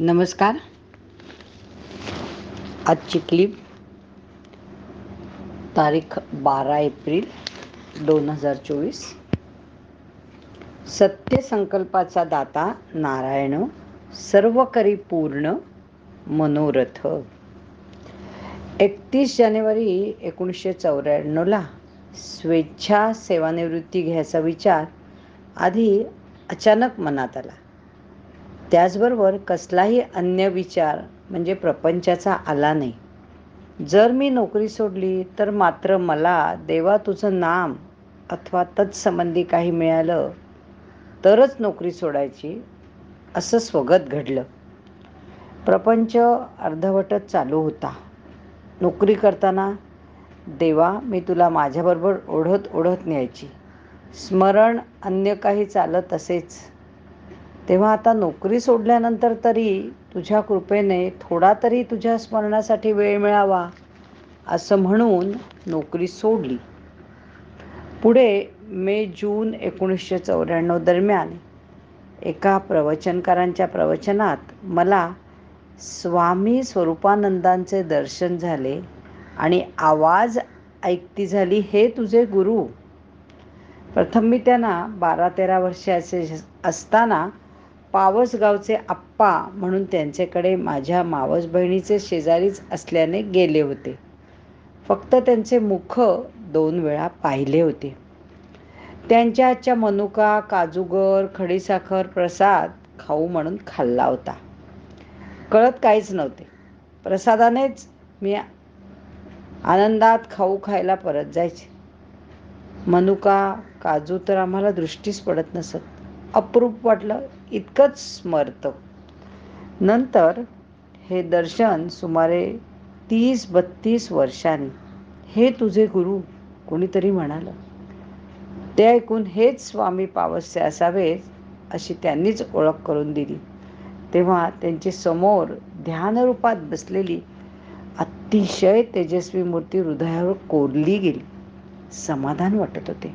नमस्कार. आजची क्लिप तारीख बारा एप्रिल दोन हजार चोवीस. सत्यसंकल्पाचा दाता नारायण सर्व करी पूर्ण मनोरथ. एकतीस जानेवारी एकोणीसशे चौऱ्याण्णवला स्वेच्छा सेवानिवृत्ती घ्यायचा विचार आधी अचानक मनात आला. त्याचबरोबर कसलाही अन्य विचार म्हणजे प्रपंचाचा आला नाही. जर मी नोकरी सोडली तर मात्र मला देवा तुझं नाम अथवा तत्संबंधी काही मिळालं तरच नोकरी सोडायची असं स्वगत घडलं. प्रपंच अर्धवटच चालू होता. नोकरी करताना देवा मी तुला माझ्याबरोबर ओढत ओढत न्यायची. स्मरण अन्य काही चालत असेच. तेव्हा आता नोकरी सोडल्यानंतर तरी तुझ्या कृपेने थोडा तरी तुझ्या स्मरणासाठी वेळ मिळावा असं म्हणून नोकरी सोडली. पुढे मे जून एकोणीसशे चौऱ्याण्णव दरम्यान एका प्रवचनकारांच्या प्रवचनात मला स्वामी स्वरूपानंदांचे दर्शन झाले आणि आवाज ऐकती झाली हे तुझे गुरु. प्रथम मी त्यांना बारा तेरा वर्षाचे असताना पावसगावचे आप्पा म्हणून त्यांच्याकडे माझ्या मावस बहिणीचे शेजारीच असल्याने गेले होते. फक्त त्यांचे मुख दोन वेळा पाहिले होते. त्यांच्या हातच्या मनुका काजूगर खडीसाखर प्रसाद खाऊ म्हणून खाल्ला होता. कळत काहीच नव्हते. प्रसादानेच मी आनंदात खाऊ खायला परत जायचे. मनुका काजू तर आम्हाला दृष्टीच पडत नसत. अप्रूप वाटलं इतकंच स्मरतं नंतर हे दर्शन सुमारे तीस बत्तीस वर्षांनी. हे तुझे गुरु कोणीतरी म्हणालं. ते ऐकून हेच स्वामी पावस्य असावेत अशी त्यांनीच ओळख करून दिली. तेव्हा त्यांची समोर ध्यानरूपात बसलेली अतिशय तेजस्वी मूर्ती हृदयावर कोरली गेली. समाधान वाटत होते.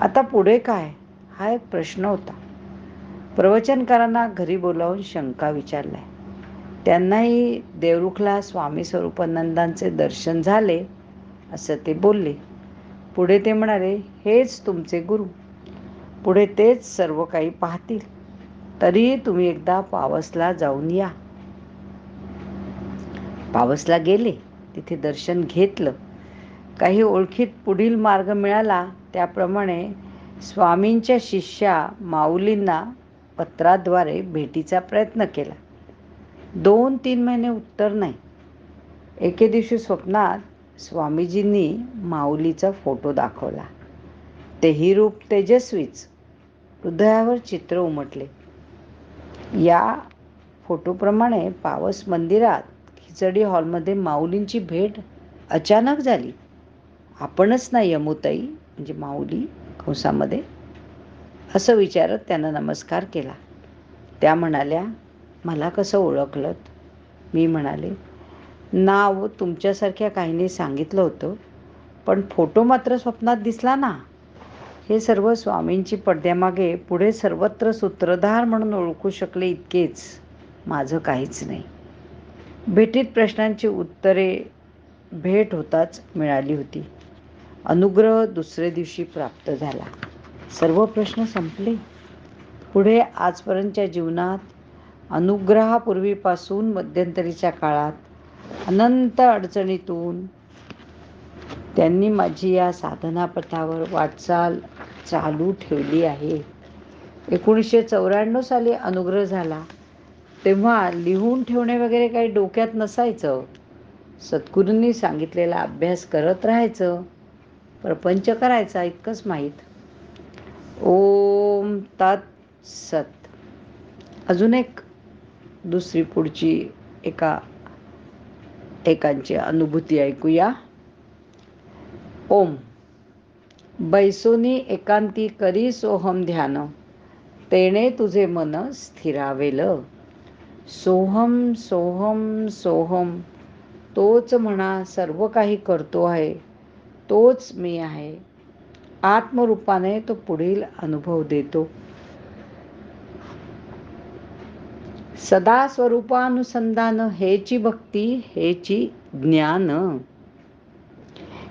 आता पुढे काय? हा एक प्रश्न होता. प्रवचनकारांना घरी बोलावून शंका विचारलाय. त्यांनाही देवरुखला स्वामी स्वरूपानंदांचे दर्शन झाले असं ते बोलले. पुढे ते म्हणाले हेच तुमचे गुरु. पुढे तेच सर्व काही पाहतील. तरी तुम्ही एकदा पावसला जाऊन या. पावसला गेले. तिथे दर्शन घेतलं. काही ओळखीत पुढील मार्ग मिळाला. त्याप्रमाणे स्वामींच्या शिष्या माऊलींना पत्राद्वारे भेटीचा प्रयत्न केला. दोन तीन महिने उत्तर नाही. एके दिवशी स्वप्नात स्वामीजींनी माऊलीचा फोटो दाखवला. तेही रूप तेजस्वीच हृदयावर चित्र उमटले. या फोटोप्रमाणे पावस मंदिरात खिचडी हॉलमध्ये माऊलींची भेट अचानक झाली. आपणच ना यमुताई म्हणजे माऊली कंसामध्ये असं विचारत त्यानं नमस्कार केला. त्या म्हणाल्या मला कसं ओळखलं मी म्हणाले नाव तुमच्यासारख्या काहीने सांगितलं होतं पण फोटो मात्र स्वप्नात दिसला ना. हे सर्व स्वामींची पडद्यामागे पुढे सर्वत्र सूत्रधार म्हणून ओळखू शकले इतकेच. माझं काहीच नाही. भेटीत प्रश्नांची उत्तरे भेट होताच मिळाली होती. अनुग्रह दुसरे दिवशी प्राप्त झाला. सर्व प्रश्न संपले. पुढे आजपर्यंतच्या जीवनात अनुग्रहापूर्वीपासून मध्यंतरीच्या काळात अनंत अडचणीतून त्यांनी माझी या साधनापथावर वाटचाल चालू ठेवली आहे. एकोणीसशे चौऱ्याण्णव साली अनुग्रह झाला. तेव्हा लिहून ठेवणे वगैरे काही डोक्यात नसायचं. सद्गुरूंनी सांगितलेला अभ्यास करत राहायचं. प्रपंच करायचा इतकंच माहीत. ओम तात सत. अजून एक दुसरी पुढची एका एकांची अनुभूती ऐकूया. ओम. बैसोनी एकांती करी सोहम ध्यान. तेणे तुझे मन स्थिरावेल. सोहम सोहम सोहम. तोच म्हणा सर्व काही करतो आहे. तोच मी आहे. आत्मरूपाने तो पुढील अनुभव देतो. सदा स्वरूपानुसंधान हेची भक्ती हेची ज्ञान.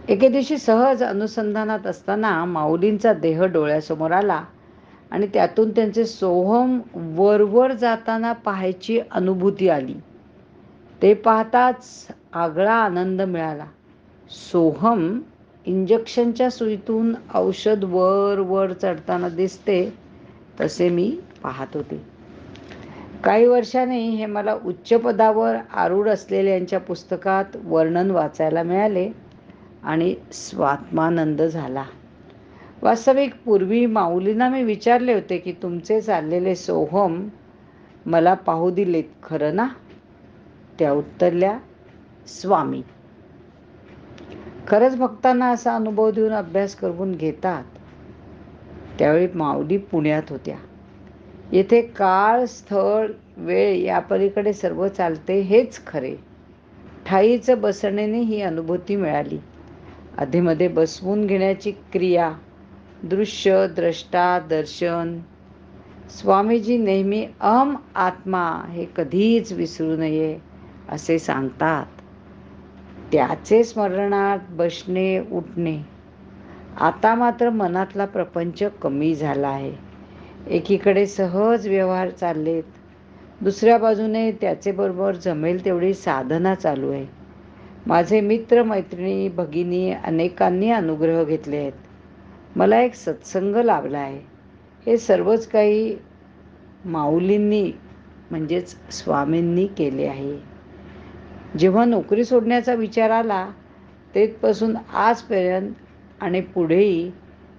एके दिवशी सहज अनुसंधानात असताना माऊलींचा देह डोळ्यासमोर आला आणि त्यातून त्यांचे सोहम वरवर जाताना पाहायची अनुभूती आली. ते पाहताच आगळा आनंद मिळाला. सोहम इंजेक्शनच्या सुईतून औषध वर वर चढताना दिसते तसे मी पाहत होते. काही वर्षाने हे मला उच्च पदावर आरूढ असलेल्यांच्या पुस्तकात वर्णन वाचायला मिळाले आणि स्वात्मानंद झाला. वास्तविक पूर्वी माऊलींना मी विचारले होते की तुमचे चाललेले सोहम मला पाहू दिलेत खरं ना? त्या उत्तरल्या स्वामी. खरंच भक्तांना असा अनुभव देऊन अभ्यास करून घेतात. त्यावेळी माऊली पुण्यात होत्या. येथे काळ स्थळ वेळ या पलीकडे सर्व चालते हेच खरे. ठाईचं बसण्याने ही अनुभूती मिळाली. आधीमध्ये बसवून घेण्याची क्रिया दृश्य द्रष्टा दर्शन. स्वामीजी नेहमी अहम आत्मा हे कधीच विसरू नये असे सांगतात. त्याचे स्मरणात बसणे उठणे. आता मात्र मनातला प्रपंच कमी झाला आहे. एकीकडे सहज व्यवहार चाललेत. दुसऱ्या बाजूने त्याचे बरोबर जमेल तेवढी साधना चालू आहे. माझे मित्र मैत्रिणी भगिनी अनेकांनी अनुग्रह घेतले आहेत. मला एक सत्संग लाभला आहे. हे सर्वच काही माऊलींनी म्हणजेच स्वामींनी केले आहे. जेव्हा नोकरी सोडण्याचा विचार आला तेथपासून आजपर्यंत आणि पुढेही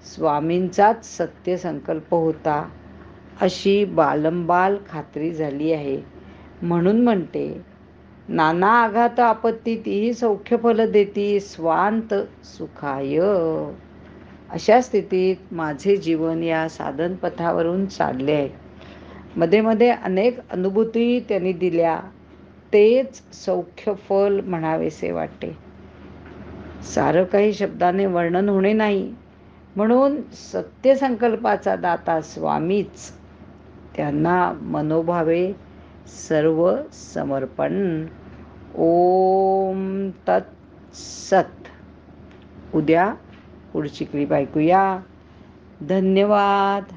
स्वामींचाच सत्य संकल्प होता अशी बालंबाल खात्री झाली आहे. म्हणून म्हणते नाना आघात आपत्ती तीही सौख्य फल देती स्वांत सुखाय. अशा स्थितीत माझे जीवन या साधनपथावरून चालले आहे. मध्ये मध्ये अनेक अनुभूती त्यांनी दिल्या. तेच सौख्य फल म्हणावेसे वाटते सारं काही शब्दाने वर्णन होणे नाही. म्हणून सत्यसंकल्पाचा दाता स्वामीच. त्यांना मनोभावे सर्व समर्पण. ओम तत् सत उद्या पुढची क्लिप ऐकूया धन्यवाद.